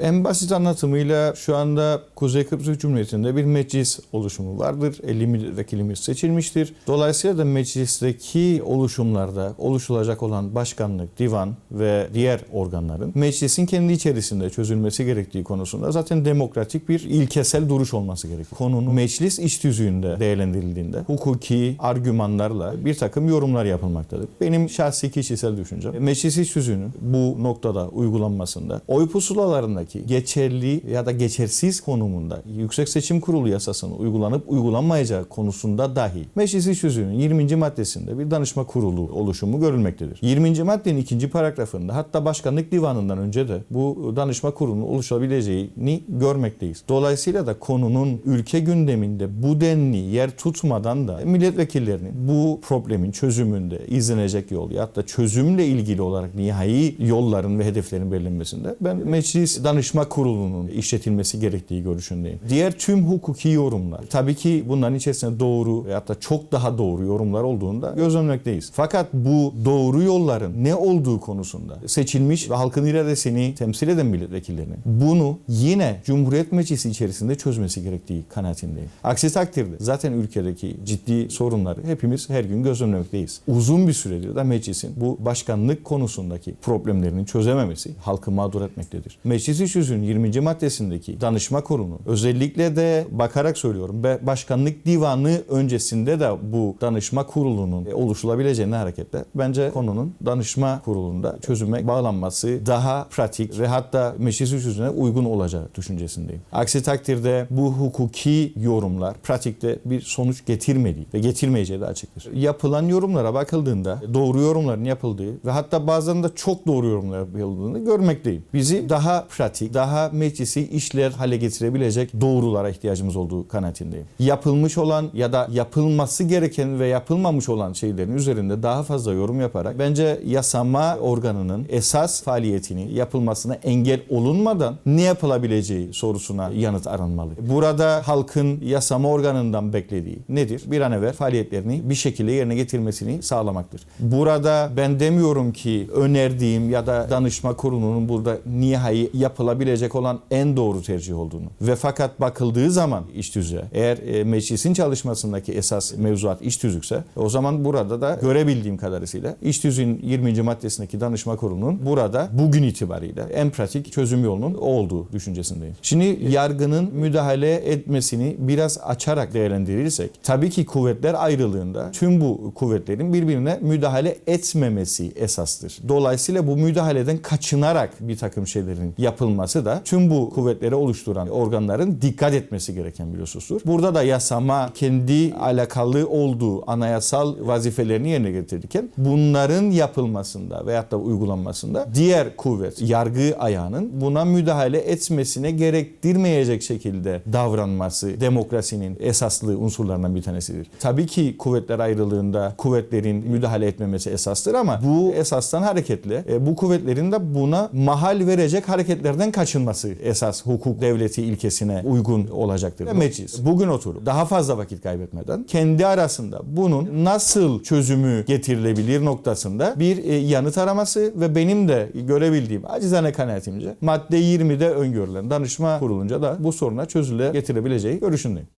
En basit anlatımıyla şu anda Kuzey Kıbrıs Cumhuriyeti'nde bir meclis oluşumu vardır. 50 milletvekilimiz seçilmiştir. Dolayısıyla da meclisteki oluşumlarda oluşulacak olan başkanlık, divan ve diğer organların meclisin kendi içerisinde çözülmesi gerektiği konusunda zaten demokratik bir ilkesel duruş olması gerekiyor. Konunun meclis iç tüzüğünde değerlendirildiğinde hukuki argümanlarla bir takım yorumlar yapılmaktadır. Benim şahsi kişisel düşüncem meclis iç tüzüğünün bu noktada uygulanmasında oy pusulalarındaki geçerli ya da geçersiz konumunda Yüksek Seçim Kurulu yasasının uygulanıp uygulanmayacağı konusunda dahi meclis iç tüzüğünün 20. maddesinde bir danışma kurulu oluşumu görülmektedir. 20. maddenin ikinci paragrafında hatta başkanlık divanından önce de bu danışma kurulunun oluşabileceğini görmekteyiz. Dolayısıyla da konunun ülke gündeminde bu denli yer tutmadan da milletvekillerinin bu problemin çözümünde izlenecek yol ya da çözümle ilgili olarak nihai yolların ve hedeflerin belirlenmesinde ben meclis danışma danışma kurulunun işletilmesi gerektiği görüşündeyim. Diğer tüm hukuki yorumlar tabii ki bunların içerisinde doğru veyahut da çok daha doğru yorumlar olduğunda göz gözlemlemekteyiz. Fakat bu doğru yolların ne olduğu konusunda seçilmiş ve halkın iradesini temsil eden milletvekillerinin bunu yine Cumhuriyet Meclisi içerisinde çözmesi gerektiği kanaatindeyim. Aksi takdirde zaten ülkedeki ciddi sorunları hepimiz her gün göz gözlemlemekteyiz. Uzun bir süredir de meclisin bu başkanlık konusundaki problemlerini çözememesi halkı mağdur etmektedir. Meclisi 1800'ün 20. maddesindeki danışma kurunu özellikle de bakarak söylüyorum ve başkanlık divanı öncesinde de bu danışma kurulunun e, oluşulabileceğine hareketle bence konunun danışma kurulunda çözüme bağlanması daha pratik ve hatta meclis hükümüne uygun olacağı düşüncesindeyim. Aksi takdirde bu hukuki yorumlar pratikte bir sonuç getirmediği ve getirmeyeceği de açıktır. Yapılan yorumlara bakıldığında doğru yorumların yapıldığı ve hatta bazen de çok doğru yorumlar yapıldığını görmekteyim. Bizi daha pratik daha meclisi işler hale getirebilecek doğrulara ihtiyacımız olduğu kanaatindeyim. Yapılmış olan ya da yapılması gereken ve yapılmamış olan şeylerin üzerinde daha fazla yorum yaparak bence yasama organının esas faaliyetini yapılmasına engel olunmadan ne yapılabileceği sorusuna yanıt aranmalı. Burada halkın yasama organından beklediği nedir? Bir an evvel faaliyetlerini bir şekilde yerine getirmesini sağlamaktır. Burada ben demiyorum ki önerdiğim ya da danışma kurulunun burada nihai yapılabilecek olan en doğru tercih olduğunu ve fakat bakıldığı zaman iş tüzüğe eğer e, meclisin çalışmasındaki esas mevzuat iş tüzükse o zaman burada da görebildiğim kadarıyla iş tüzüğün 20. maddesindeki danışma kurulunun burada bugün itibariyle en pratik çözüm yolunun o olduğu düşüncesindeyim. Şimdi yargının müdahale etmesini biraz açarak değerlendirirsek tabii ki kuvvetler ayrılığında tüm bu kuvvetlerin birbirine müdahale etmemesi esastır. Dolayısıyla bu müdahaleden kaçınarak bir takım şeylerin yapılması da tüm bu kuvvetleri oluşturan organların dikkat etmesi gereken bir husustur. Burada da yasama kendi alakalı olduğu anayasal vazifelerini yerine getirirken bunların yapılmasında veyahut da uygulanmasında diğer kuvvet, yargı ayağının buna müdahale etmesine gerektirmeyecek şekilde davranması demokrasinin esaslı unsurlarından bir tanesidir. Tabii ki kuvvetler ayrılığında kuvvetlerin müdahale etmemesi esastır ama bu esastan hareketle e, bu kuvvetlerin de buna mahal verecek hareketlerden kaçınması esas hukuk devleti ilkesine uygun olacaktır. Ve meclis bugün oturup daha fazla vakit kaybetmeden kendi arasında bunun nasıl çözümü getirilebilir noktasında bir e, yanıt araması ve benim de görebildiğim acizane kanaatimce madde 20'de öngörülen danışma kurulunca da bu soruna çözüle getirebileceği görüşündeyim.